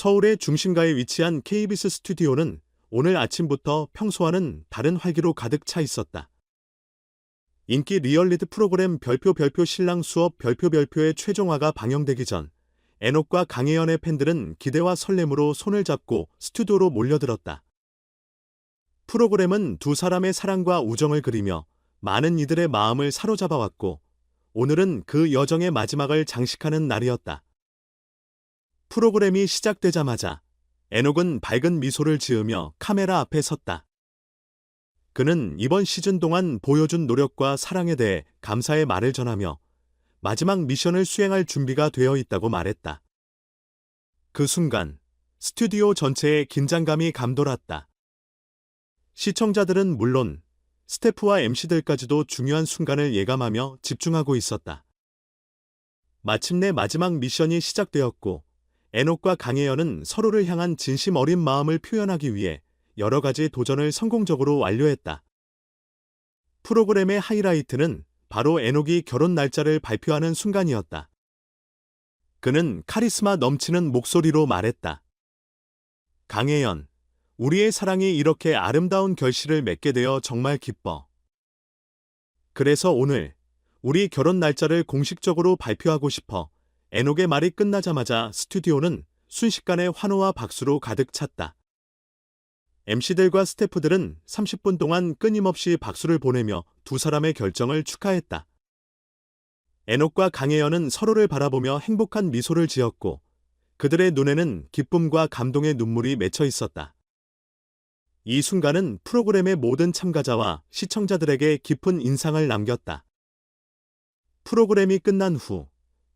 서울의 중심가에 위치한 KBS 스튜디오는 오늘 아침부터 평소와는 다른 활기로 가득 차 있었다. 인기 리얼리티 프로그램 별표 별표 신랑 수업 별표 별표의 최종화가 방영되기 전 애녹과 강혜연의 팬들은 기대와 설렘으로 손을 잡고 스튜디오로 몰려들었다. 프로그램은 두 사람의 사랑과 우정을 그리며 많은 이들의 마음을 사로잡아 왔고 오늘은 그 여정의 마지막을 장식하는 날이었다. 프로그램이 시작되자마자 애녹은 밝은 미소를 지으며 카메라 앞에 섰다. 그는 이번 시즌 동안 보여준 노력과 사랑에 대해 감사의 말을 전하며 마지막 미션을 수행할 준비가 되어 있다고 말했다. 그 순간 스튜디오 전체에 긴장감이 감돌았다. 시청자들은 물론 스태프와 MC들까지도 중요한 순간을 예감하며 집중하고 있었다. 마침내 마지막 미션이 시작되었고 애녹과 강혜연은 서로를 향한 진심 어린 마음을 표현하기 위해 여러 가지 도전을 성공적으로 완료했다. 프로그램의 하이라이트는 바로 애녹이 결혼 날짜를 발표하는 순간이었다. 그는 카리스마 넘치는 목소리로 말했다. 강혜연, 우리의 사랑이 이렇게 아름다운 결실을 맺게 되어 정말 기뻐. 그래서 오늘 우리 결혼 날짜를 공식적으로 발표하고 싶어. 애녹의 말이 끝나자마자 스튜디오는 순식간에 환호와 박수로 가득 찼다. MC들과 스태프들은 30분 동안 끊임없이 박수를 보내며 두 사람의 결정을 축하했다. 애녹과 강혜연은 서로를 바라보며 행복한 미소를 지었고 그들의 눈에는 기쁨과 감동의 눈물이 맺혀 있었다. 이 순간은 프로그램의 모든 참가자와 시청자들에게 깊은 인상을 남겼다. 프로그램이 끝난 후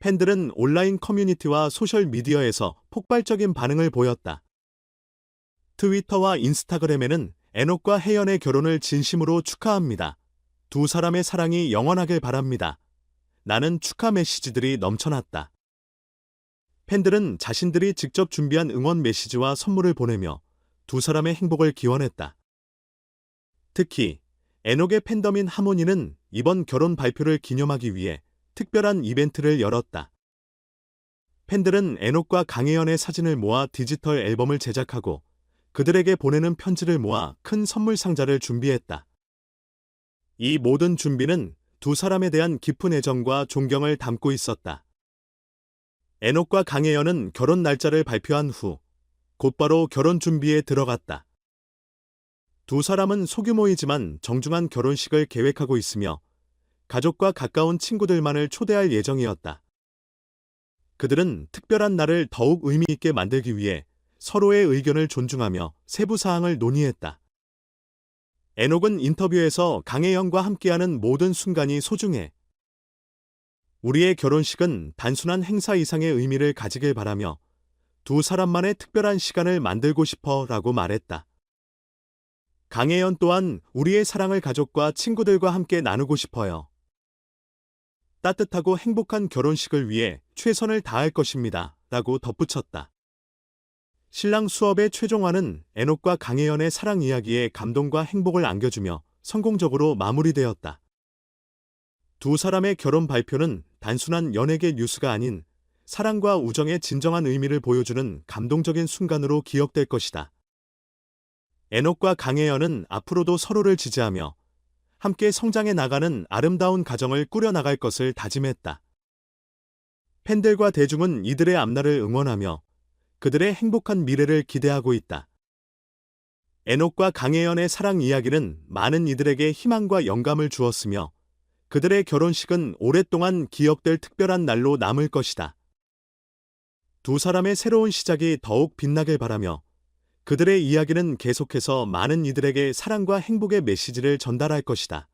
팬들은 온라인 커뮤니티와 소셜미디어에서 폭발적인 반응을 보였다. 트위터와 인스타그램에는 애녹과 혜연의 결혼을 진심으로 축하합니다. 두 사람의 사랑이 영원하길 바랍니다. 나는 축하 메시지들이 넘쳐났다. 팬들은 자신들이 직접 준비한 응원 메시지와 선물을 보내며 두 사람의 행복을 기원했다. 특히 애녹의 팬덤인 하모니는 이번 결혼 발표를 기념하기 위해 특별한 이벤트를 열었다. 팬들은 애녹과 강혜연의 사진을 모아 디지털 앨범을 제작하고 그들에게 보내는 편지를 모아 큰 선물 상자를 준비했다. 이 모든 준비는 두 사람에 대한 깊은 애정과 존경을 담고 있었다. 애녹과 강혜연은 결혼 날짜를 발표한 후 곧바로 결혼 준비에 들어갔다. 두 사람은 소규모이지만 정중한 결혼식을 계획하고 있으며 가족과 가까운 친구들만을 초대할 예정이었다. 그들은 특별한 날을 더욱 의미 있게 만들기 위해 서로의 의견을 존중하며 세부 사항을 논의했다. 애녹은 인터뷰에서 강혜영과 함께하는 모든 순간이 소중해. 우리의 결혼식은 단순한 행사 이상의 의미를 가지길 바라며 두 사람만의 특별한 시간을 만들고 싶어 라고 말했다. 강혜연 또한 우리의 사랑을 가족과 친구들과 함께 나누고 싶어요. 따뜻하고 행복한 결혼식을 위해 최선을 다할 것입니다. 라고 덧붙였다. 신랑 수업의 최종화는 애녹과 강혜연의 사랑 이야기에 감동과 행복을 안겨주며 성공적으로 마무리되었다. 두 사람의 결혼 발표는 단순한 연예계 뉴스가 아닌 사랑과 우정의 진정한 의미를 보여주는 감동적인 순간으로 기억될 것이다. 애녹과 강혜연은 앞으로도 서로를 지지하며 함께 성장해 나가는 아름다운 가정을 꾸려나갈 것을 다짐했다. 팬들과 대중은 이들의 앞날을 응원하며 그들의 행복한 미래를 기대하고 있다. 애녹과 강혜연의 사랑 이야기는 많은 이들에게 희망과 영감을 주었으며 그들의 결혼식은 오랫동안 기억될 특별한 날로 남을 것이다. 두 사람의 새로운 시작이 더욱 빛나길 바라며 그들의 이야기는 계속해서 많은 이들에게 사랑과 행복의 메시지를 전달할 것이다.